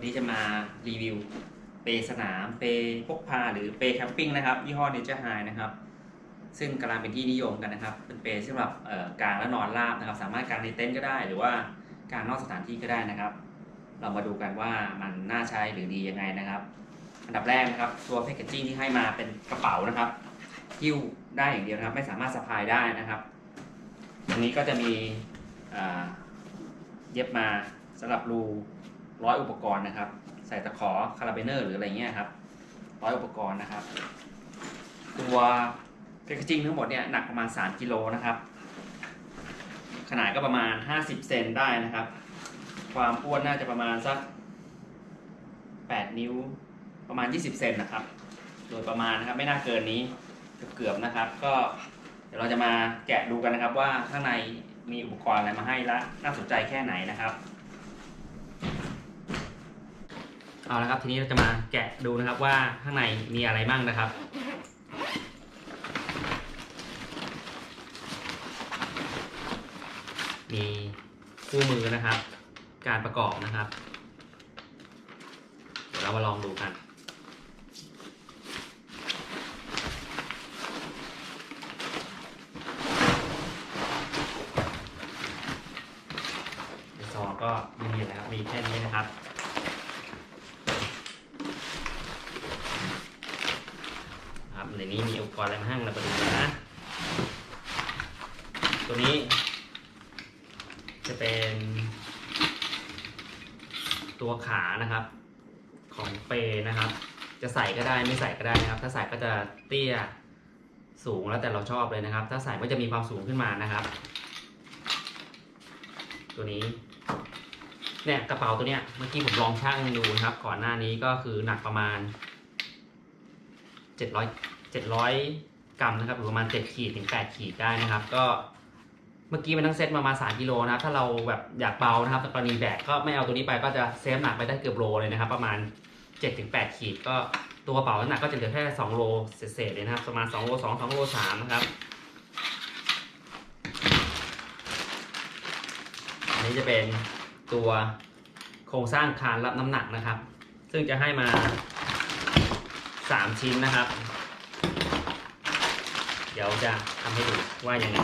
วันนี้จะมารีวิวเปย์สนามเปย์พกพาหรือเปย์แคมปิ้งนะครับยี่ห้อเนเจอร์ไฮนะครับ ซึ่งกำลังเป็นที่นิยมกันนะครับ เป็นเปย์สำหรับกางและนอนราบนะครับ สามารถกางในเต็นท์ก็ได้ หรือว่ากางนอกสถานที่ก็ได้นะครับ เรามาดูกันว่ามันน่าใช้หรือดียังไงนะครับอันดับแรกนะครับตัวแพคเกจจิ้งที่ให้มาเป็นกระเป๋านะครับหิ้วได้อย่างเดียวนะครับ ไม่สามารถสะพายได้นะครับตรงนี้ก็จะมีเย็บมาสำหรับรู ร้อยอุปกรณ์นะครับ ใส่ตะขอคาราเบเนอร์หรืออะไรเงี้ยครับร้อยอุปกรณ์นะครับ ตัวแพคเกจิ้งทั้งหมดเนี่ยหนักประมาณ 3กิโลนะครับ ขนาดก็ประมาณ 50 เซนได้นะครับ ความอ้วนน่าจะประมาณสัก 8 นิ้วประมาณ 20 เซนนะครับ โดยประมาณนะครับไม่น่าเกินนี้เกือบๆนะครับ ก็เดี๋ยวเราจะมาแกะดูกันนะครับว่าข้างในมีอุปกรณ์อะไรมาให้และน่าสนใจแค่ไหนนะครับ เอาละครับทีนี้เราจะมาแกะดูนะครับว่าข้างในมีอะไรบ้างนะครับมีคู่มือนะครับ การประกอบนะครับ เดี๋ยวเรามาลองดูกันในซองก็ไม่มีอะไรครับ มีแค่นี้นะครับ ครับในนี้มีอุปกรณ์อะไรมาให้เราไปดูกันนะ ตัว นี้ จะเป็นตัวขานะครับ ของเปนะครับ จะใส่ก็ได้ไม่ใส่ก็ได้นะครับ ถ้าใส่ก็จะเตี้ยสูงแล้วแต่เราชอบเลยนะครับ ถ้าใส่ก็จะมีความสูงขึ้นมานะครับ ตัวนี้เนี่ยกระเป๋าตัวเนี้ยเมื่อกี้ผมลองชั่งดูนะครับ ก่อนหน้านี้ก็คือหนักประมาณ700 700กรัมนะครับหรือประมาณ7ขีดถึง8ขีดได้นะครับ ก็ เมื่อกี้มันทั้งเซตมามา3กิโลนะครับถ้าเราแบบอยากเบานะครับแต่กรณีแบกก็ไม่เอาตัวนี้ไปก็จะเซฟหนักไปได้เกือบโลเลยนะครับ ประมาณ 7-8 ขีดก็ตัวกระเป๋าน้ำหนักก็จะเหลือแค่2โลเศษๆเลยนะครับประมาณ2โล2 2โล3นะครับอันนี้จะเป็นตัวโครงสร้างคานรับน้ำหนักนะครับ ซึ่งจะให้มา 3 ชิ้นนะครับ เดี๋ยวจะทำให้ดูว่ายังไง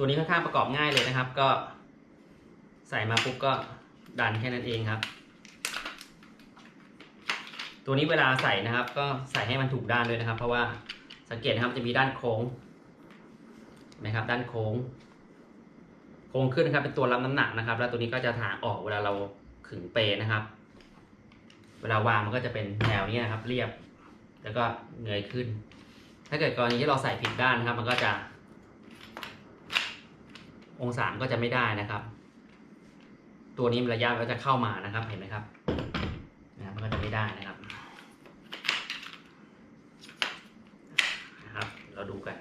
ตัวนี้ค่อนข้างประกอบง่ายเลยนะครับ ก็ใส่มาปุ๊บก็ดันแค่นั้นเองครับ ตัวนี้เวลาใส่นะครับ ก็ใส่ให้มันถูกด้านด้วยนะครับ เพราะว่าสังเกตนะครับจะมีด้านโค้งนไหมครับ ด้านโค้ง โค้งขึ้นนะครับ เป็นตัวรับน้ำหนักนะครับ แล้วตัวนี้ก็จะถางออกเวลาเราขึงเปรนะครับ เวลาวางมันก็จะเป็นแนวนี้นะครับ เรียบ แล้วก็เงยขึ้น ถ้าเกิดกรณีที่เราใส่ผิดด้านนะครับ มันก็จะ องศามก็จะไม่ได้นะครับ ตัวนี้ระยะก็จะเข้ามานะครับเห็นไหมครับ มันก็จะไม่ได้นะครับนะครับ เราดูกัน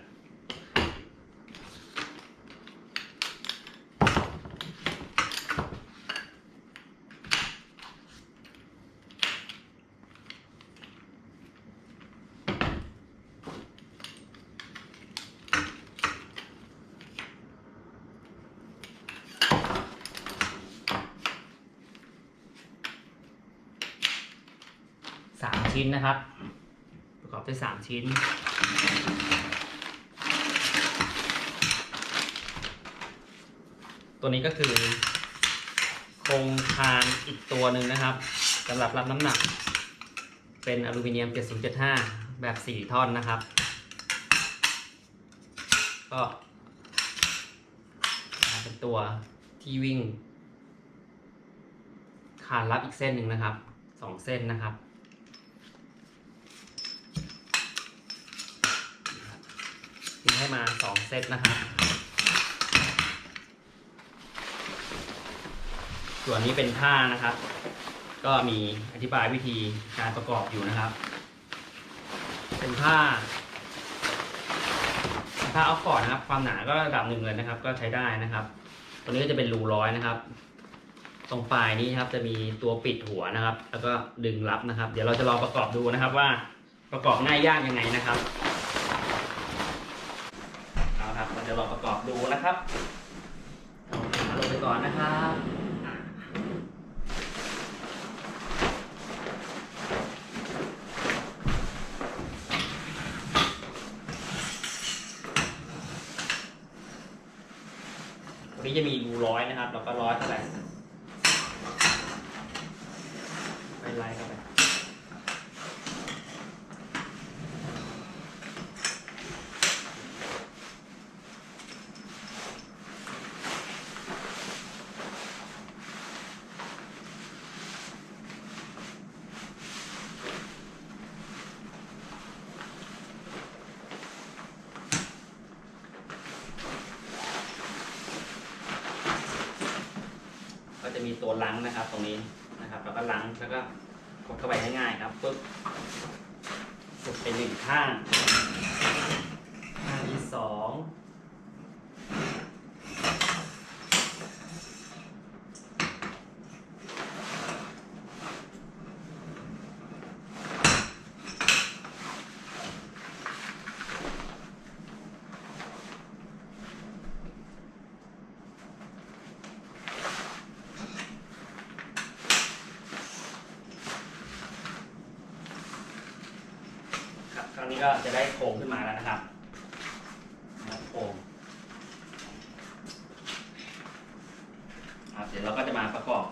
สามชิ้นนะครับ ประกอบด้วยสามชิ้น ตัวนี้ก็คือโครงคานอีกตัวหนึ่งนะครับสำหรับรับน้ำหนัก เป็นอลูมิเนียม 7075 แบบ 4 ท่อนนะครับ ก็เป็นตัวที่วิ่งคานรับอีกเส้นหนึ่งนะครับสองเส้นนะครับ ให้มาสองเซตนะครับ ส่วนนี้เป็นผ้านะครับ ก็มีอธิบายวิธีการประกอบอยู่นะครับ เป็นผ้า ผ้าออฟฟอร์ดนะครับ ความหนาก็ระดับหนึ่งเลยนะครับ ก็ใช้ได้นะครับ ตัวนี้ก็จะเป็นรูร้อยนะครับ ตรงปลายนี้ครับจะมีตัวปิดหัวนะครับ แล้วก็ดึงรับนะครับ เดี๋ยวเราจะลองประกอบดูนะครับว่าประกอบง่ายยากยังไงนะครับ จะลองประกอบดูนะครับเอาลงไปก่อนนะครับอะวันนี้จะมีรูร้อยนะครับ แล้วก็ร้อยเท่าไหร่ไปไล่ไปก็จะมี ตัวลังนะครับ ตรงนี้นะครับแล้วก็ลังแล้วก็กดเข้าไปง่ายๆครับปุ๊บกดไปหนึ่งข้าง ข้างที่สองครับครั้งนี้ ก็จะได้โครงขึ้นมาแล้วนะครับโครงครับเดี๋ยวเราก็จะมาประกอบ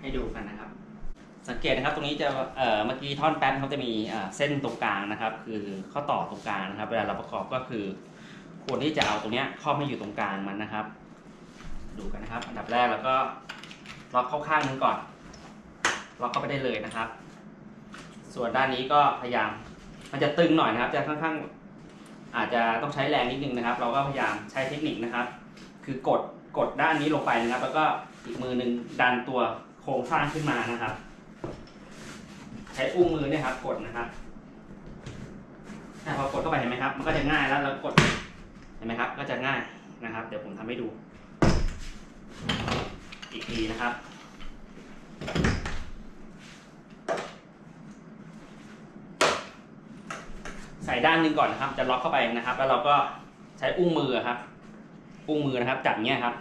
ให้ดูกันนะครับ สังเกตนะครับตรงนี้จะเอ่อเมื่อกี้ท่อนแป๊บเขาจะมีเส้นตรงกลางนะครับ คือข้อต่อตรงกลางนะครับ เวลาเราประกอบก็คือควรที่จะเอาตรงนี้ยครอบให้อยู่ตรงกลางมันนะครับ ดูกันนะครับ อันดับแรกแล้วก็ล็อกเข้าข้างนึงก่อนล็อกเข้าไปได้เลยนะครับ ส่วนด้านนี้ก็พยายาม มันจะตึงหน่อยนะครับ จะค่อนข้างอาจจะต้องใช้แรงนิดนึงนะครับ เราก็พยายามใช้เทคนิคนะครับ คือกดกดด้านนี้ลงไปนะครับ แล้วก็อีกมือหนึ่งดันตัวโครงสร้างขึ้นมานะครับ ใช้อุ้งมือเนี่ยครับ กดนะครับอ่พอกดเข้าไปเห็นไหมครับ มันก็จะง่ายแล้วเรากดเห็นไหมครับ ก็จะง่ายนะครับ เดี๋ยวผมทำให้ดู อีกทีนะครับ ส่ด้านหนึ่งก่อนนะครับ จะล็อกเข้าไปนะครับ แล้วเราก็ใช้อุ้งมือครับ อุ้งมือนะครับ จับเนี้ยครับ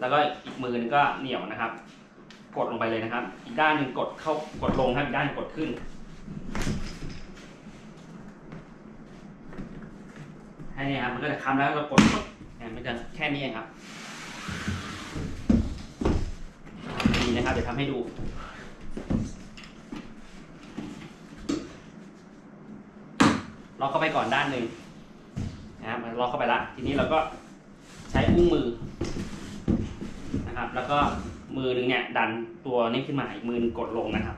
แล้วก็อีกมือนึงก็เหนี่ยวนะครับ กดลงไปเลยนะครับ อีกด้านหนึ่งกดเข้ากดลงครับอีกด้านกดขึ้นแค่นี้ครับมันก็จะคำแล้วเรากดปุ๊บเนี่ยมันจะแค่นี้ครับดีนะครับเดี๋ยวทำให้ดู ล็อกเข้าไปก่อนด้านหนึ่งนะครับมันล็อกเข้าไปละทีนี้เราก็ใช้อุ้งมือนะครับ แล้วก็มือหนึ่งเนี่ยดันตัวนี้ขึ้นมาอีกมือนึงกดลงนะครับ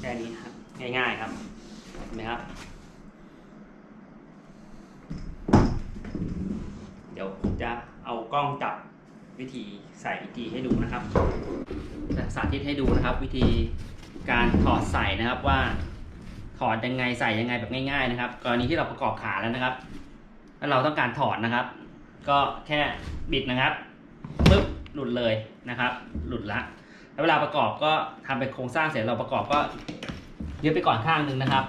แค่นี้ครับง่ายๆครับเห็นไหมครับ เดี๋ยวผมจะเอากล้องจับ วิธีใส่อีกทีให้ดูนะครับจะสาธิตให้ดูนะครับ วิธีการถอดใส่นะครับว่า ถอดยังไงใส่ยังไงแบบง่าย ๆ นะครับ กรณีที่เราประกอบขาแล้วนะครับแล้วเราต้องการถอดนะครับ ก็แค่บิดนะครับปึ๊บหลุดเลยนะครับ หลุดละแล้วเวลาประกอบก็ทำเป็นโครงสร้างเสร็จเราประกอบก็ยึดไปก่อนข้างหนึ่งนะครับ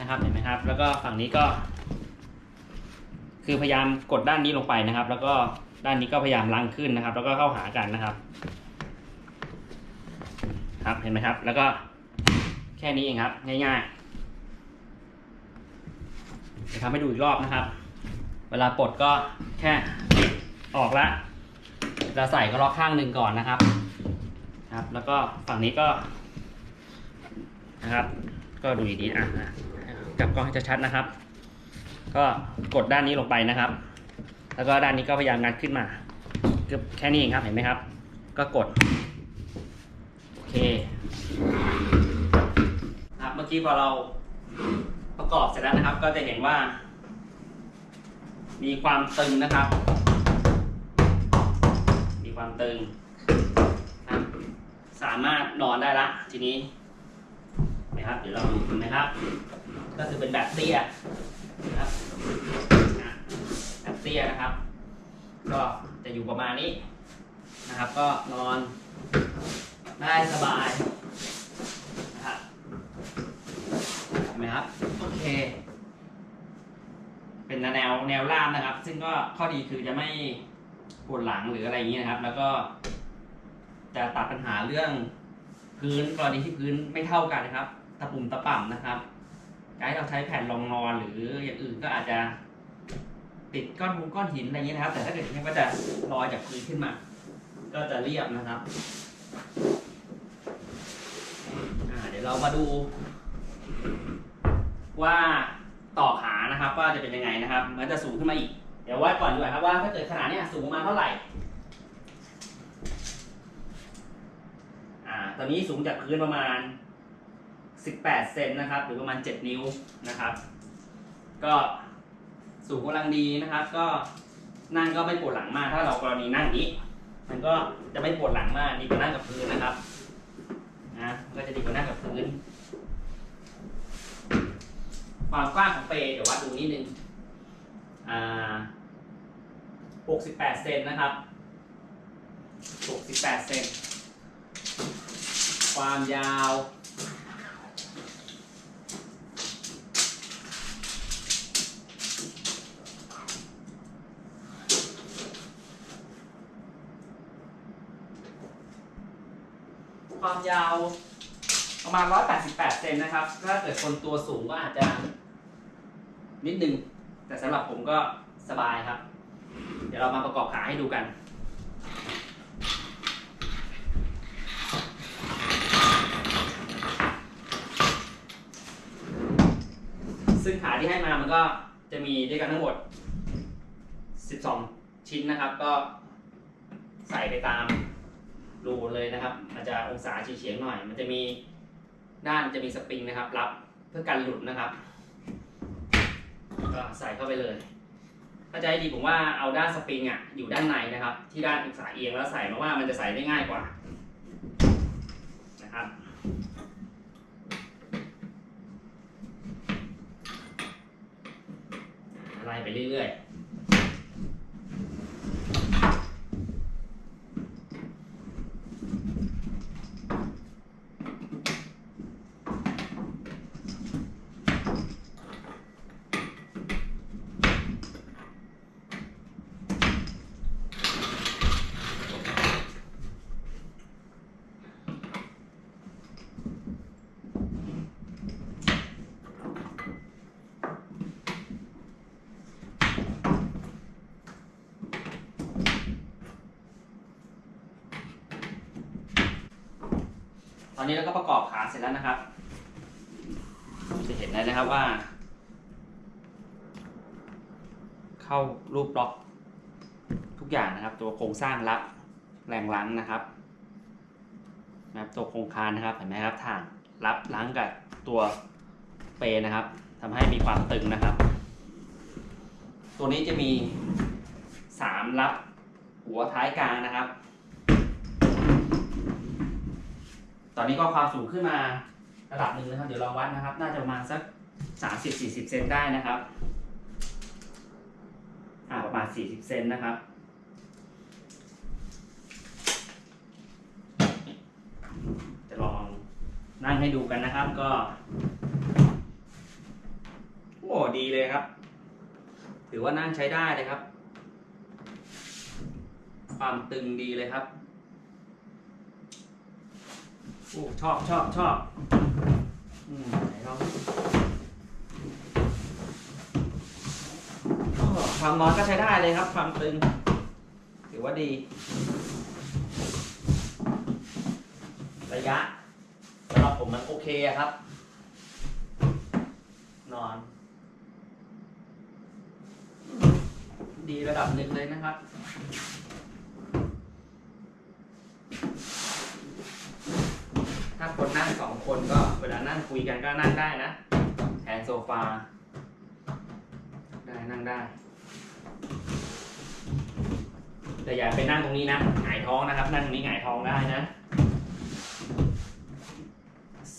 นะครับเห็นไหมครับ แล้วก็ฝั่งนี้ก็ คือพยายามกดด้านนี้ลงไปนะครับ แล้วก็ ด้านนี้ก็พยายามลังขึ้นนะครับ แล้วก็เข้าหากันนะครับ ครับเห็นไหมครับ แล้วก็แค่นี้เองครับ ง่ายๆจะทำให้ดูอีกรอบนะครับ เวลาปลดก็แค่ออกละเราใส่ก็ล็อกข้างหนึ่งก่อนนะครับ ครับ แล้วก็ฝั่งนี้ก็นะครับ ก็ดูดีๆอะอะจับกล้องให้ชัดๆนะครับ ก็กดด้านนี้ลงไปนะครับ แล้วก็ด้านนี้ก็พยายามงัดขึ้นมาคือแค่นี้เองครับเห็นไหมครับ ก็กด โอเคครับเมื่อกี้พอเราประกอบเสร็จแล้วนะครับ ก็จะเห็นว่า มีความตึงนะครับ มีความตึงครับสามารถนอนได้ละ ทีนี้นะครับเดี๋ยวเราดูนะครับ ก็คือเป็นแบบเตี้ยนะครับ ตี้ยนะครับ ก็จะอยู่ประมาณนี้นะครับ ก็นอนได้สบายนะครับเห็นไหมครับ โอเค เป็นแนวแนวราบนะครับ ซึ่งก็ข้อดีคือจะไม่ปวดหลังหรืออะไรอย่างนี้นะครับ แล้วก็ จะตัดปัญหาเรื่องพื้นกรณีที่พื้นไม่เท่ากันนะครับ ตะปุ่มตะป่ำนะครับการที่เราใช้แผ่นรองนอนหรืออย่างอื่นก็อาจจะ ติดก้อนมุงก้อนหินอะไรอย่างนี้นะครับ แต่ถ้าเกิดอย่างนี้ก็จะลอยจากพื้นขึ้นมา ก็จะเรียบนะครับเดี๋ยวเรามาดู ว่าต่อขานะครับว่าจะเป็นยังไงนะครับ มันจะสูงขึ้นมาอีก เดี๋ยววัดก่อนดีกว่าครับว่าถ้าเกิดขนาดเนี้ยสูงประมาณเท่าไหร่อ่าตอนนี้สูงจากพื้นประมาณ 18 เซนนะครับ หรือประมาณ 7 นิ้วนะครับ ก็ สูงกำลังดีนะครับ ก็นั่งก็ไม่ปวดหลังมาก ถ้าเรากรณีนั่งอย่างนี้ มันก็จะไม่ปวดหลังมากดีกว่านั่งกับพื้นนะครับนะก็จะดีกว่านั่งกับพื้น ความกว้างของเปรเดี๋ยววัดดูนิดนึงอ่า68เซนนะครับ68เซนความยาว ความยาวประมาณ 188 เซนนะครับ ถ้าเกิดคนตัวสูงก็อาจจะนิดนึง แต่สำหรับผมก็สบายครับ เดี๋ยวเรามาประกอบขาให้ดูกันซึ่งขาที่ให้มามันก็จะมีด้วยกันทั้งหมด 12 ชิ้นนะครับ ก็ใส่ไปตาม รูเลยนะครับ มันจะองศาเฉียงๆหน่อย มันจะมีด้านจะมีสปริงนะครับ รับเพื่อกันหลุดนะครับ ก็ใส่เข้าไปเลยถ้าจะให้ดีผมว่าเอาด้านสปริงอะอยู่ด้านในนะครับ ที่ด้านองศาเอียงแล้วใส่มาว่ามันจะใส่ได้ง่ายกว่านะครับไล่ไปเรื่อยๆ ต อนนี้เราก็ประกอบขาเสร็จแล้วนะครับ จะเห็นได้นะครับว่า เข้ารูปล็อกทุกอย่างนะครับ ตัวโครงสร้างรับแรงล้างนะครับนะครับ ตัวโครงคานนะครับเห็นไหมครับฐานรับล้างกับตัวเปรนะครับทำให้มีความตึงนะครับ ตัวนี้จะมีสามรับหัวท้ายกลางนะครับ ตอนนี้ก็ความสูงขึ้นมาระดับหนึ่งนะครับ เดี๋ยวลองวัดนะครับ น่าจะประมาณสักสามสิบสี่สิบเซนได้นะครับ อ่าประมาณสี่สิบเซนนะครับ จะลองนั่งให้ดูกันนะครับก็ โอ้ดีเลยครับ ถือว่านั่งใช้ได้เลยครับ ความตึงดีเลยครับ โอ้ชอบชอบชอบอืมไหนลองความร้อนก็ใช้ได้เลยครับ ความตึง ถือว่าดี ระยะสำหรับผมมันโอเคครับ นอน ดีระดับหนึ่งเลยนะครับ ถ้าคนนั่งสอง คนก็เวลานั่งคุยกันก็นั่งได้นะแทนโซฟา ได้นั่งได้ แต่อย่าไปนั่งตรงนี้นะหงายท้องนะครับ นั่งตรงนี้หงายท้องได้นะ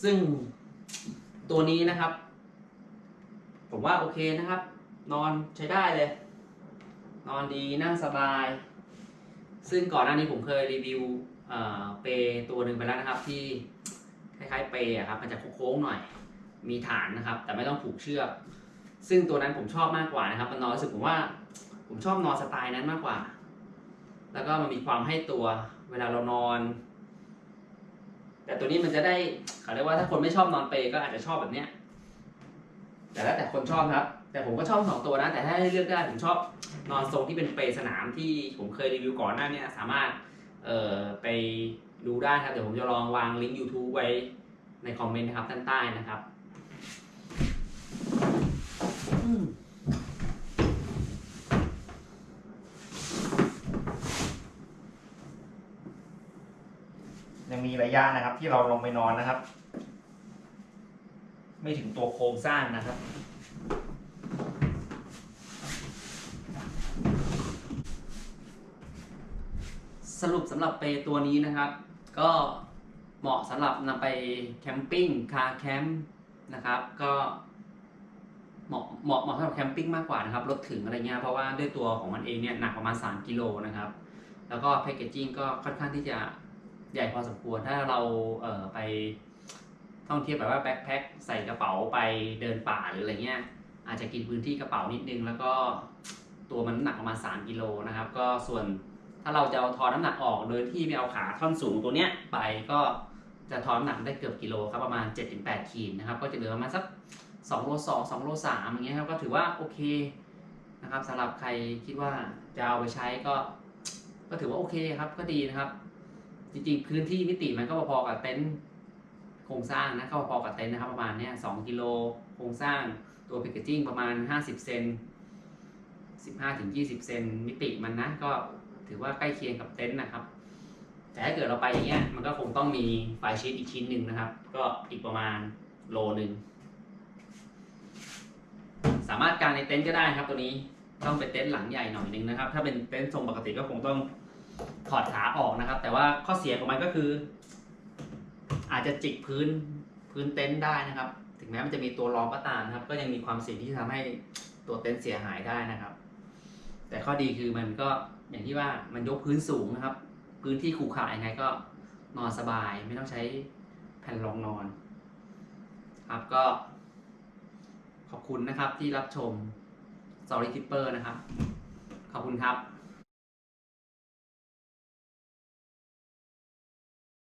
ซึ่งตัวนี้นะครับ ผมว่าโอเคนะครับ นอนใช้ได้เลย นอนดีนั่งสบาย ซึ่งก่อนหน้านี้ผมเคยรีวิวเปตัวหนึ่งไปแล้วนะครับที่ คล้ายๆเปอะครับมันจะโค้งๆหน่อย มีฐานนะครับ แต่ไม่ต้องผูกเชือก ซึ่งตัวนั้นผมชอบมากกว่านะครับ มันนอนรู้สึกผมว่า ผมชอบนอนสไตล์นั้นมากกว่า แล้วก็มันมีความให้ตัวเวลาเรานอน แต่ตัวนี้มันจะได้เขาเรียกว่าถ้าคนไม่ชอบนอนเปย์ก็อาจจะชอบแบบเนี้ยแต่แล้วแต่คนชอบครับ แต่ผมก็ชอบสองตัวนะ แต่ถ้าให้เลือกได้ผมชอบนอนทรงที่เป็นเปย์สนามที่ผมเคยรีวิวก่อนหน้าเนี้สามารถเอ่อไป ดูได้ครับ เดี๋ยวผมจะลองวางลิงก์ YouTube ไว้ในคอมเมนต์นะครับด้านใต้นะครับอืมยังมีระยะนะครับที่เราลงไปนอนนะครับ ไม่ถึงตัวโครงสร้างนะครับสรุปสำหรับเปรย์ตัวนี้นะครับ ก็เหมาะสำหรับนำไปแคมปิ้งคาร์แคมป์นะครับ ก็เหมาะเหมาะเหมาะสำหรับแคมปิ้งมากกว่านะครับรถถึงอะไรเงี้ยเพราะว่าด้วยตัวของมันเองเนี่ยหนักประมาณ 3 กิโลนะครับ แล้วก็แพคเกจจิ้งก็ค่อนข้างที่จะใหญ่พอสมควรถ้าเราเอ่อไปท่องเที่ยวแบบว่าแบ็คแพ็คใส่กระเป๋าไปเดินป่าหรืออะไรเงี้ยอาจจะกินพื้นที่กระเป๋านิดนึง แล้วก็ตัวมันหนักประมาณ 3 กิโลนะครับ ก็ส่วน ถ้าเราจะเอาทอนน้ำหนักออกโดยที่ไม่เอาขาท่อนสูงตัวเนี้ยไปก็จะทอนน้ำหนักได้เกือบกิโลครับประมาณ 7-8ขีดนะครับก็จะเหลือประมาณสัก2โล2 2โล3อย่างเงี้ยครับก็ถือว่าโอเคนะครับสำหรับใครคิดว่าจะเอาไปใช้ก็ ก็ถือว่าโอเคครับก็ดีนะครับ จริงๆพื้นที่มิติมันก็พอๆกับเต็นท์โครงสร้างนะก็พอๆกับเต็นท์นะครับประมาณเนี้ยสองกิโลโครงสร้างตัวแพคเกจิ้งประมาณ 50 เซน15ถึง20 เซนมิติมันนะก็ ถือว่าใกล้เคียงกับเต็นท์นะครับ แต่ถ้าเกิดเราไปอย่างเงี้ยมันก็คงต้องมีไฟชีตอีกชิ้นหนึ่งนะครับ ก็อีกประมาณโลหนึ่งสามารถกางในเต็นท์ก็ได้ครับ ตัวนี้ต้องเป็นเต็นท์หลังใหญ่หน่อยนึงนะครับ ถ้าเป็นเต็นท์ทรงปกติก็คงต้องถอดขาออกนะครับ แต่ว่าข้อเสียของมันก็คือ อาจจะจิกพื้นพื้นเต็นท์ได้นะครับ ถึงแม้มันจะมีตัวรองก็ตามนะครับ ก็ยังมีความเสี่ยงที่จะทำให้ตัวเต็นท์เสียหายได้นะครับ แต่ข้อดีคือมันก็ อย่างที่ว่ามันยกพื้นสูงนะครับ พื้นที่ขรุขระยังไงก็นอนสบายไม่ต้องใช้แผ่นรองนอน ครับก็ ขอบคุณนะครับที่รับชม Sorry Tipper นะครับ ขอบคุณครับ